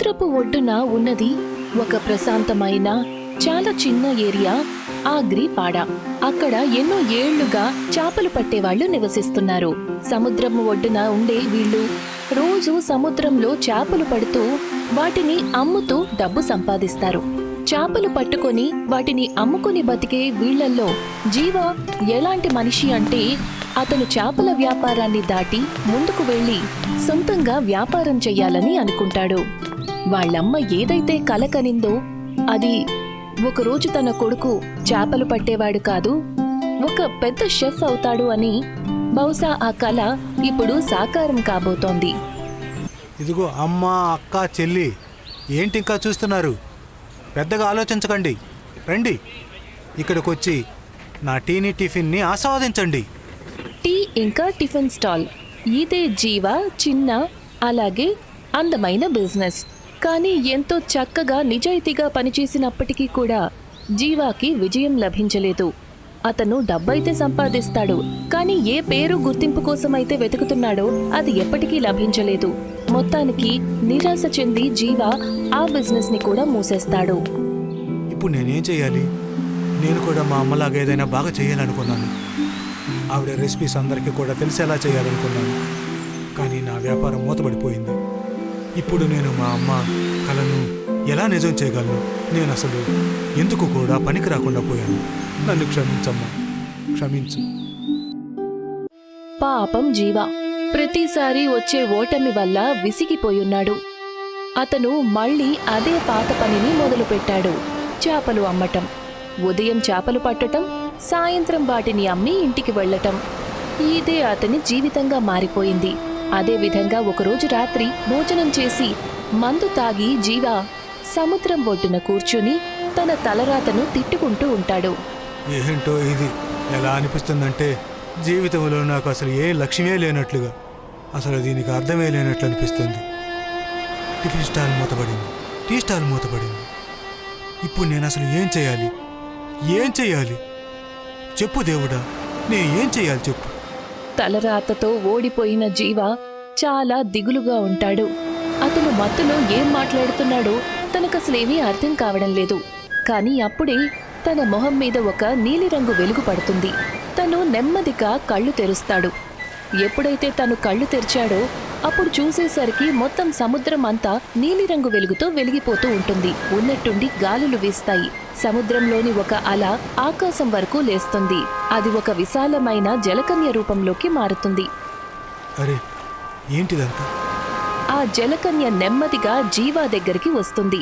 సముద్రపు ఒడ్డున ఉన్నది ఒక ప్రశాంతమైన చాలా చిన్న ఏరియా ఆగ్రిపాడ అక్కడ ఎన్నో ఏళ్ళుగా చేపలు పట్టేవాళ్ళు నివసిస్తున్నారు. సముద్రము ఒడ్డున ఉండే వీళ్ళు రోజు సముద్రంలో చేపలు పడుతూ వాటిని అమ్ముతూ డబ్బు సంపాదిస్తారు. చేపలు పట్టుకొని వాటిని అమ్ముకొని బతికే వీళ్ళల్లో జీవ ఎలాంటి మనిషి అంటే అతను చేపల వ్యాపారాన్ని దాటి ముందుకు వెళ్ళి సొంతంగా వ్యాపారం చెయ్యాలని అనుకుంటాడు. వాళ్ళమ్మ ఏదైతే కల కనిందో అది ఒకరోజు తన కొడుకు చేపలు పట్టేవాడు కాదు ఒక పెద్ద షెఫ్ అవుతాడు అని బహుశా ఆ కల ఇప్పుడు సాకారం కాబోతోంది. ఇదిగో అమ్మ అక్క చెల్లి ఏంటి ఇంకా చూస్తున్నారు? పెద్దగా ఆలోచించకండి. రండి. ఇక్కడికి వచ్చి నా టీని టిఫిన్ని ఆస్వాదించండి. టీ ఇంకా టిఫిన్ స్టాల్. ఇదే జీవ చిన్న అలాగే అందమైన బిజినెస్. కానీ ఎంతో చక్కగా నిజాయితీగా పనిచేసినప్పటికీ కూడా జీవాకి విజయం లభించలేదు. అతను డబ్బైతే సంపాదిస్తాడు కానీ ఏ పేరు గుర్తింపు కోసమైతే వెతుకుతున్నాడో అది ఎప్పటికీ లభించలేదు. మొత్తానికి నిరాశ చెంది జీవ ఆ బిజినెస్ని కూడా మూసేస్తాడు. ఇప్పుడు నేనేం చేయాలి? నేను కూడా మా అమ్మలాగా ఏదైనా బాగా చేయాలనుకున్నాను. ఆవిడ రెసిపీస్ అందరికీ కూడా తెలిసేలా చేయాలనుకున్నాను. కానీ నా వ్యాపారం మూతపడిపోయింది. ఇప్పుడు నేను మా అమ్మ కలను ఎలా నిజం చేయగలను? నేను అసలు ఎందుకు కూడా పనికి రాకుండా పోయాను? నన్ను క్షమించమ్మా. క్షమించు. పాపం జీవ. ప్రతిసారి వచ్చే ఓటమి వల్ల విసిగిపోయున్నాడు. అతను మళ్ళీ అదే పాత పనిని మొదలుపెట్టాడు. చేపలు అమ్మటం. ఉదయం చేపలు పట్టటం సాయంత్రం వాటిని అమ్మి ఇంటికి వెళ్ళటం. ఇదే అతని జీవితంగా మారిపోయింది. అదే విధంగా ఒకరోజు రాత్రి భోజనం చేసి మందు తాగి జీవ సముద్రం ఒడ్డున కూర్చుని తన తలరాతను తిట్టుకుంటూ ఉంటాడు. ఏంటో ఇది? ఎలా అనిపిస్తుందంటే జీవితంలో నాకు అసలు ఏ లక్ష్యమే లేనట్లుగా అసలు దీనికి అర్థమే లేనట్లు అనిపిస్తుంది. టిఫిన్ స్టాల్ మూతపడింది. టీ స్టాల్ మూతపడింది. ఇప్పుడు నేను అసలు ఏం చేయాలి? ఏం చేయాలి? చెప్పు దేవుడా నేను ఏం చేయాలి చెప్పు. తలరాతతో ఓడిపోయిన జీవ చాలా దిగులుగా ఉంటాడు. అతను మత్తులో ఏం మాట్లాడుతున్నాడో తనకసలేమీ అర్థం కావడం లేదు. కానీ అప్పుడే తన మొహం మీద ఒక నీలిరంగు వెలుగు పడుతుంది. తను నెమ్మదిగా కళ్ళు తెరుస్తాడు. ఎప్పుడైతే తను కళ్ళు తెరిచాడో అప్పుడు చూసేసరికి మొత్తం సముద్రం అంతా నీలిరంగు వెలుగుతో వెలిగిపోతూ ఉంటుంది. ఉన్నట్టుండి గాలులు వీస్తాయి. సముద్రంలోని ఒక అల ఆకాశం వరకు లేస్తుంది. అది ఒక విశాలమైన జలకన్య రూపంలోకి మారుతుంది. అరే ఏంటిదంతా? ఆ జలకన్య నెమ్మదిగా జీవా దగ్గరికి వస్తుంది.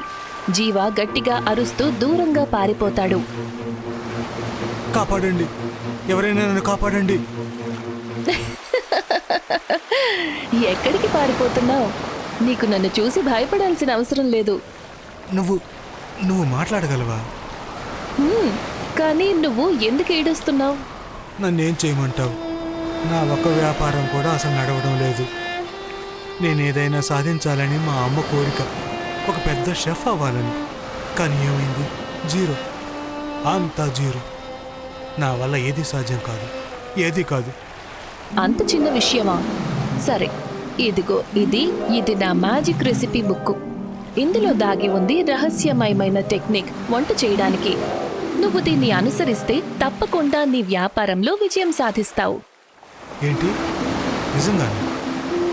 జీవా గట్టిగా అరుస్తూ దూరంగా పారిపోతాడు. కాపాడండి. ఎవరైనా నన్ను కాపాడండి. ఎక్కడికి పారిపోతున్నావు? నీకు నన్ను చూసి భయపడాల్సిన అవసరం లేదు. నువ్వు నువ్వు మాట్లాడగలవా? కానీ నువ్వు ఎందుకు ఏడుస్తున్నావు? నన్నేం చేయమంటావు? నా ఒక్క వ్యాపారం కూడా అసలు నడవడం లేదు. నేనేదైనా సాధించాలని మా అమ్మ కోరిక. ఒక పెద్ద షెఫ్ అవ్వాలని. కానీ ఏమైంది? జీరో. అంతా జీరో. నా వల్ల ఏది సాధ్యం కాదు. ఏది కాదు. అంత చిన్న విషయమా? సరే ఇదిగో ఇది ఇది నా మ్యాజిక్ రెసిపీ బుక్ ఇందులో దాగి ఉంది రహస్యమయమైన టెక్నిక్ వంట చేయడానికి. నువ్వు దీన్ని అనుసరిస్తే తప్పకుండా నీ వ్యాపారంలో విజయం సాధిస్తావు. ఏంటి? నిజంగానే?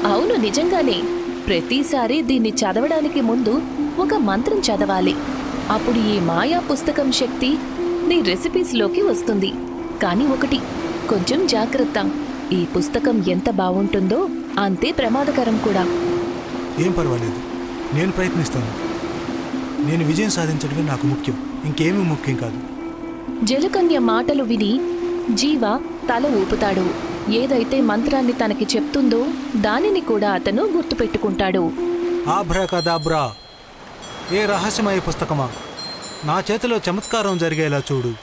అవును నిజంగానే. ప్రతిసారి దీన్ని చదవడానికి ముందు ఒక మంత్రం చదవాలి. అప్పుడు ఈ మాయా పుస్తకం శక్తి నీ రెసిపీస్లోకి వస్తుంది. కానీ ఒకటి కొంచెం జాగ్రత్త. ఈ పుస్తకం ఎంత బావుంటుందో అంతే ప్రమాదకరం కూడా. ఏం పర్వాలేదు. నేను ప్రయత్నిస్తాను. నేను విజయం సాధించడమే నాకు ముఖ్యం. ఇంకేమీ ముఖ్యం కాదు. జలకన్య మాటలు విని జీవ తల ఊపుతాడు. ఏదైతే మంత్రాన్ని తనకి చెప్తుందో దానిని కూడా అతను గుర్తుపెట్టుకుంటాడు. ఆభ్రకదాబ్రా. ఏ రహస్యమయ పుస్తకమా? నా చేతిలో చమత్కారం జరిగేలా చూడు.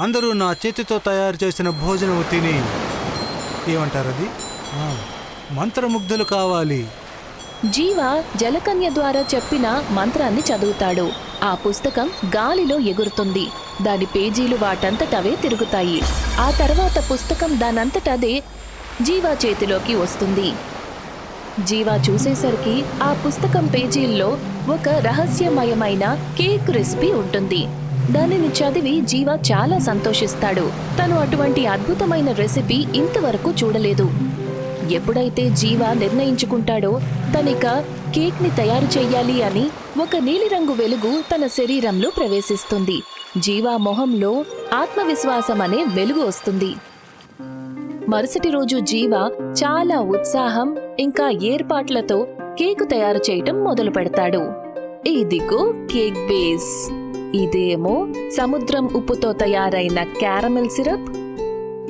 అందరూ నా చేతితో తయారు చేసిన భోజనం తిని. ఏమంటారది ఆ, మంత్రముగ్ధులు కావాలి. జీవ జలకన్య ద్వారా చెప్పిన మంత్రాన్ని చదువుతాడు. ఆ పుస్తకం గాలిలో ఎగురుతుంది. దాని పేజీలు వాటంతటవే తిరుగుతాయి. ఆ తర్వాత పుస్తకం దానంతటదే జీవా చేతిలోకి వస్తుంది. జీవా చూసేసరికి ఆ పుస్తకం పేజీల్లో ఒక రహస్యమయమైన కేక్ రెసిపీ ఉంటుంది. దానిని చదివి జీవా చాలా సంతోషిస్తాడు. తను అటువంటి అద్భుతమైన రెసిపీ ఇంతవరకు చూడలేదు. ఎప్పుడైతే జీవా నిర్ణయించుకుంటాడో తనిక కేక్ని తయారు చెయ్యాలి అని ఒక నీలిరంగు వెలుగు తన శరీరంలో ప్రవేశిస్తుంది. జీవా మొహంలో ఆత్మవిశ్వాసం అనే వెలుగు వస్తుంది. మరుసటి రోజు జీవ చాలా ఉత్సాహం ఇంకా ఏర్పాట్లతో కేకు తయారు చేయటం మొదలు పెడతాడు ఇదిగో కేక్ బేస్. ఇదేమో సముద్రం ఉప్పుతో తయారైన క్యారమెల్ సిరప్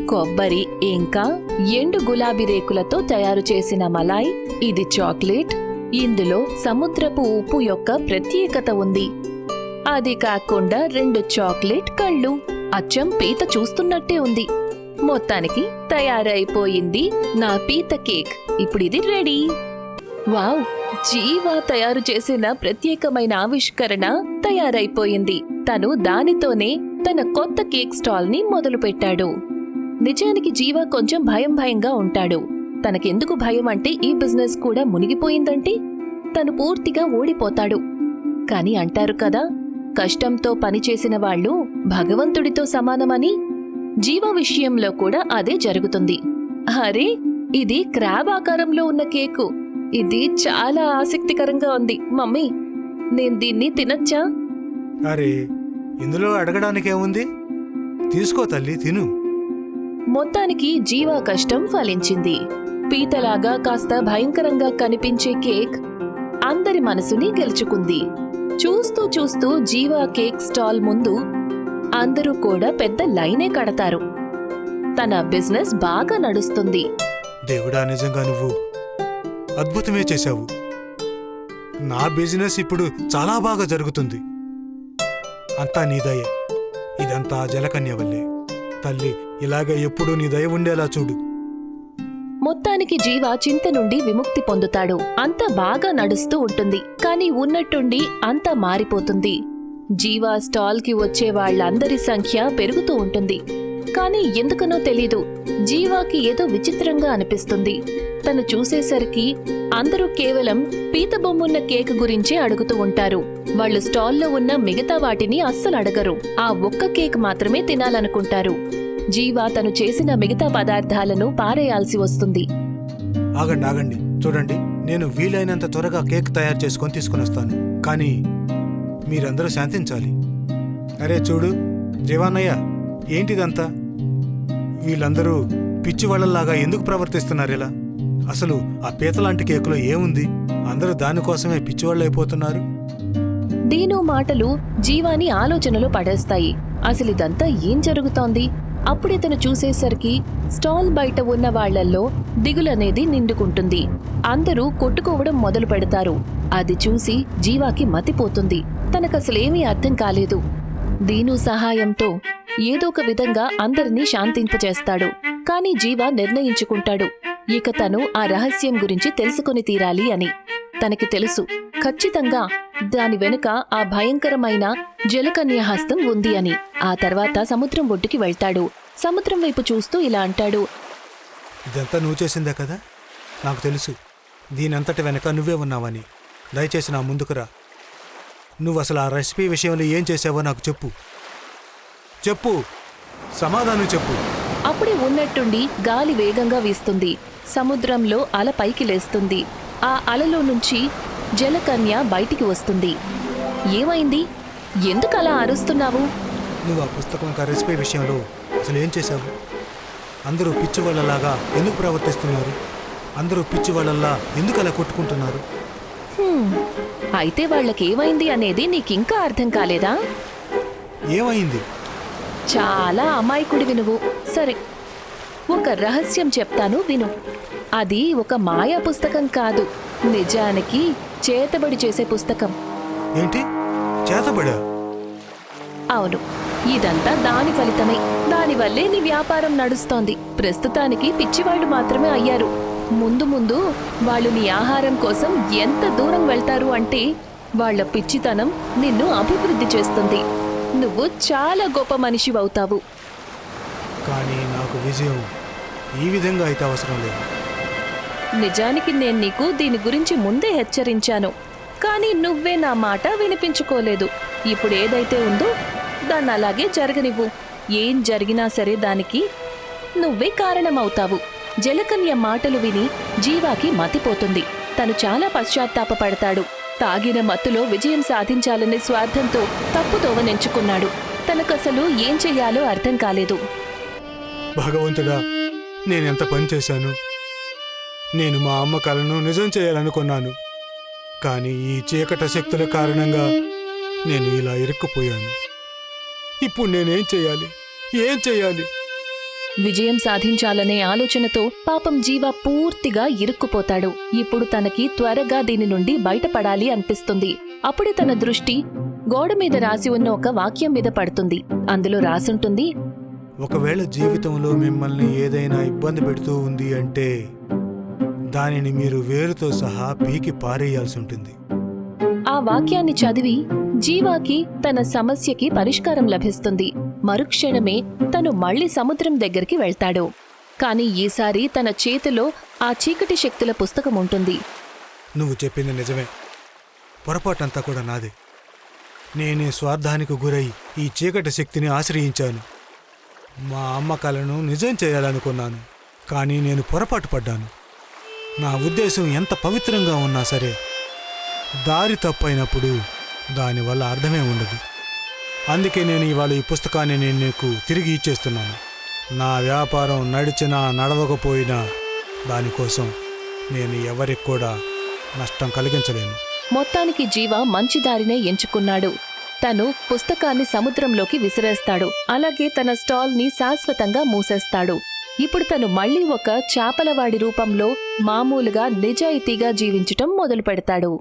కొబ్బరి ఇంకా ఎండు గులాబీ రేకులతో తయారు చేసిన మలాయ్ ఇది చాక్లెట్. ఇందులో సముద్రపు ఉప్పు యొక్క ప్రత్యేకత ఉంది. అది కాకుండా రెండు చాక్లెట్ కళ్ళు. అచ్చం పీత చూస్తున్నట్టే ఉంది. మొత్తానికి తయారైపోయింది నా పీత కేక్. ఇప్పుడు ఇది రెడీ. వావ్! జీవా తయారు చేసిన ప్రత్యేకమైన ఆవిష్కరణ తయారైపోయింది. తను దానితోనే తన కొత్త కేక్ స్టాల్ని మొదలుపెట్టాడు. నిజానికి జీవ కొంచెం భయం భయంగా ఉంటాడు. తనకెందుకు భయం అంటే ఈ బిజినెస్ కూడా మునిగిపోయిందంటే? తను పూర్తిగా ఓడిపోతాడు. కాని అంటారు కదా కష్టంతో పనిచేసిన వాళ్ళు భగవంతుడితో సమానమని? జీవ విషయంలో కూడా అదే జరుగుతుంది. అరే ఇది క్రాబ్ ఆకారంలో ఉన్న కేకు. ఇది చాలా ఆసక్తికరంగా ఉంది. మమ్మీ నేను దీన్ని తినచ్చా? అరే ఇందులో అడగడానికేముంది? తీసుకో తల్లి తిను. మొత్తానికి జీవా కష్టం ఫలించింది. పీతలాగా కాస్త భయంకరంగా కనిపించే కేక్ అందరి మనసుని గెలుచుకుంది. చూస్తూ చూస్తూ జీవా కేక్ స్టాల్ ముందు అందరూ కూడా పెద్ద లైనే కడతారు. తన బిజినెస్ బాగా నడుస్తుంది. దేవుడా నిజంగా నువ్వు అద్భుతమే చేశావు. నా బిజినెస్ ఇప్పుడు చాలా బాగా జరుగుతుంది. అంతా నీ ఇదంతా జలకన్య వల్లే. తల్లి ఇలాగ ఎప్పుడూ నీ దయ ఉండేలా చూడు. మొత్తానికి జీవ చింత నుండి విముక్తి పొందుతాడు. అంత బాగా నడుస్తూ ఉంటుంది. కానీ ఉన్నట్టుండి అంత మారిపోతుంది. జీవ స్టాల్కి వచ్చే వాళ్ళందరి సంఖ్య పెరుగుతూ ఉంటుంది. కానీ ఎందుకనో తెలీదు. జీవాకి ఏదో విచిత్రంగా అనిపిస్తుంది. తను చూసేసరికి అందరూ కేవలం పీత బొమ్మున్న కేక్ గురించే అడుగుతూ ఉంటారు. వాళ్ళు స్టాల్లో ఉన్న మిగతా వాటిని అస్సలు అడగరు. ఆ ఒక్క కేక్ మాత్రమే తినాలనుకుంటారు. జీవా తను చేసిన మిగతా పదార్థాలను పారేయాల్సి వస్తుంది. ఆగండి ఆగండి. చూడండి నేను వీలైనంత త్వరగా కేక్ తయారు చేసుకొని తీసుకుని వస్తాను. కానీ మీరందరూ శాంతించాలి. అరే చూడు జీవాన్నయ్య ఏంటిదంతా? వీళ్ళందరూ పిచ్చి వాళ్ళలాగా ఎందుకు ప్రవర్తిస్తున్నారు ఇలా? అసలు ఆ పీతలాంటి కేకులో ఏముంది? అందరూ దానికోసమే పిచ్చివాళ్ళు అయిపోతున్నారు. దీను మాటలు జీవాని ఆలోచనలో పడేస్తాయి. అసలు ఇదంతా ఏం జరుగుతోంది? అప్పుడితను చూసేసరికి స్టాల్ బయట ఉన్న వాళ్ళల్లో దిగులనేది నిండుకుంటుంది. అందరూ కొట్టుకోవడం మొదలు పెడతారు. అది చూసి జీవాకి మతిపోతుంది. తనకసలేమీ అర్థం కాలేదు. దీను సహాయంతో ఏదో ఒక విధంగా అందరినీ శాంతింపచేస్తాడు కాని జీవ నిర్ణయించుకుంటాడు. ఇక తను ఆ రహస్యం గురించి తెలుసుకొని తీరాలి అని. తనకి తెలుసు ఖచ్చితంగా దాని వెనుక ఆ భయంకరమైన జలకన్య హస్తం ఉంది అని. ఆ తర్వాత సముద్రం ఒడ్డుకి వెళ్తాడు. సముద్రం వైపు చూస్తూ ఇలా అంటాడు. ఇదంతా నువ్వు చేసిందే కదా? నాకు తెలుసు. దీనంతటి వెనక నువ్వే ఉన్నావని. దయచేసి నా ముందుకురా నువ్వు అసలు ఆ రెసిపీ విషయంలో ఏం చేసావో నాకు చెప్పు. చెప్పు. సమాధానం చెప్పు. అప్పుడే ఉన్నట్టుండి గాలి వేగంగా వీస్తుంది. సముద్రంలో అల పైకి లేస్తుంది. ఆ అలలో నుంచి జలకన్య బయటికి వస్తుంది. ఏమైంది? ఎందుకు అలా అరుస్తున్నావు? నువ్వు ఆ పుస్తకం యొక్క రెసిపీ విషయంలో అసలు ఏం చేశావు? అందరూ పిచ్చి వాళ్ళలాగా ఎందుకు ప్రవర్తిస్తున్నారు? అందరూ పిచ్చి వాళ్ళల్లా ఎందుకు అలా కొట్టుకుంటున్నారు? హ్మ్, అయితే వాళ్ళకేమైంది అనేది నీకింకా అర్థం కాలేదా? ఏమైంది? చాలా అమాయకుడివి నువ్వు. సరే ఒక రహస్యం చెప్తాను విను. అది ఒక మాయా పుస్తకం కాదు. నిజానికి చేతబడి చేసే పుస్తకం. ఏంటి? చేతబడా? అవును. ఇదంతా దాని ఫలితమే. దానివల్లే నీ వ్యాపారం నడుస్తోంది. ప్రస్తుతానికి పిచ్చివాళ్ళు మాత్రమే అయ్యారు. ముందు ముందు వాళ్ళు నీ ఆహారం కోసం ఎంత దూరం వెళ్తారు అంటే వాళ్ళ పిచ్చితనం నిన్ను అభివృద్ధి చేస్తుంది. నువ్వు చాలా గొప్ప మనిషివవుతావు. కానీ నాకు విజయం ఈ విధంగా అయితే అవసరం లేదు. నిజానికి నేను నీకు దీని గురించి ముందే హెచ్చరించాను. కానీ నువ్వే నా మాట వినిపించుకోలేదు. ఇప్పుడు ఏదైతే ఉందో దాన్ని అలాగే జరగనివ్వు. ఏం జరిగినా సరే దానికి నువ్వే కారణమవుతావు. జలకన్య మాటలు విని జీవాకి మతిపోతుంది. తను చాలా పశ్చాత్తాపపడతాడు. తాగిన మత్తులో విజయం సాధించాలనే స్వార్థంతో తప్పుదోవనెంచుకున్నాడు తనకసలు ఏం చెయ్యాలో అర్థం కాలేదు. భగవంతుడా నేనెంత పని చేశాను? నేను మా అమ్మ కలను నిజం చేయాలనుకున్నాను. కానీ ఈ చీకట శక్తుల కారణంగా నేను ఇలా ఇరుక్కుపోయాను. ఇప్పుడు నేనేం చేయాలి? ఏం చేయాలి? విజయం సాధించాలనే ఆలోచనతో పాపం జీవ పూర్తిగా ఇరుక్కుపోతాడు. ఇప్పుడు తనకి త్వరగా దీని నుండి బయటపడాలి అనిపిస్తుంది. అప్పుడే తన దృష్టి గోడ మీద రాసి ఉన్న ఒక వాక్యం మీద పడుతుంది. అందులో రాసుంటుంది ఒకవేళ జీవితంలో మిమ్మల్ని ఏదైనా ఇబ్బంది పెడుతూ ఉంది అంటే దానిని మీరు వేరుతో సహా పీకి పారేయాల్సి ఉంటుంది. ఆ వాక్యాన్ని చదివి జీవాకి తన సమస్యకి పరిష్కారం లభిస్తుంది. మరుక్షణమే తను మళ్ళీ సముద్రం దగ్గరికి వెళ్తాడు. కాని ఈసారి తన చేతిలో ఆ చీకటి శక్తుల పుస్తకం ఉంటుంది. నువ్వు చెప్పింది నిజమే. పొరపాటంతా కూడా నాదే. నేనే స్వార్థానికి గురై ఈ చీకటి శక్తిని ఆశ్రయించాను. మా అమ్మ కలను నిజం చేయాలనుకున్నాను కానీ నేను పొరపాటు పడ్డాను. నా ఉద్దేశం ఎంత పవిత్రంగా ఉన్నా సరే దారి తప్పైనప్పుడు దానివల్ల అర్థమే ఉండదు. అందుకే నేను ఇవాళ ఈ పుస్తకాన్ని నేను నీకు తిరిగి ఇచ్చేస్తున్నాను. నా వ్యాపారం నడిచినా నడవకపోయినా దానికోసం నేను ఎవరికి కూడా నష్టం కలిగించలేను. మొత్తానికి జీవ మంచి దారినే ఎంచుకున్నాడు. తను పుస్తకాన్ని సముద్రంలోకి విసిరేస్తాడు. అలాగే తన స్టాల్ని శాశ్వతంగా మూసేస్తాడు. ఇప్పుడు తను మళ్ళీ ఒక చేపలవాడి రూపంలో మామూలుగా నిజాయితీగా జీవించటం మొదలు పెడతాడు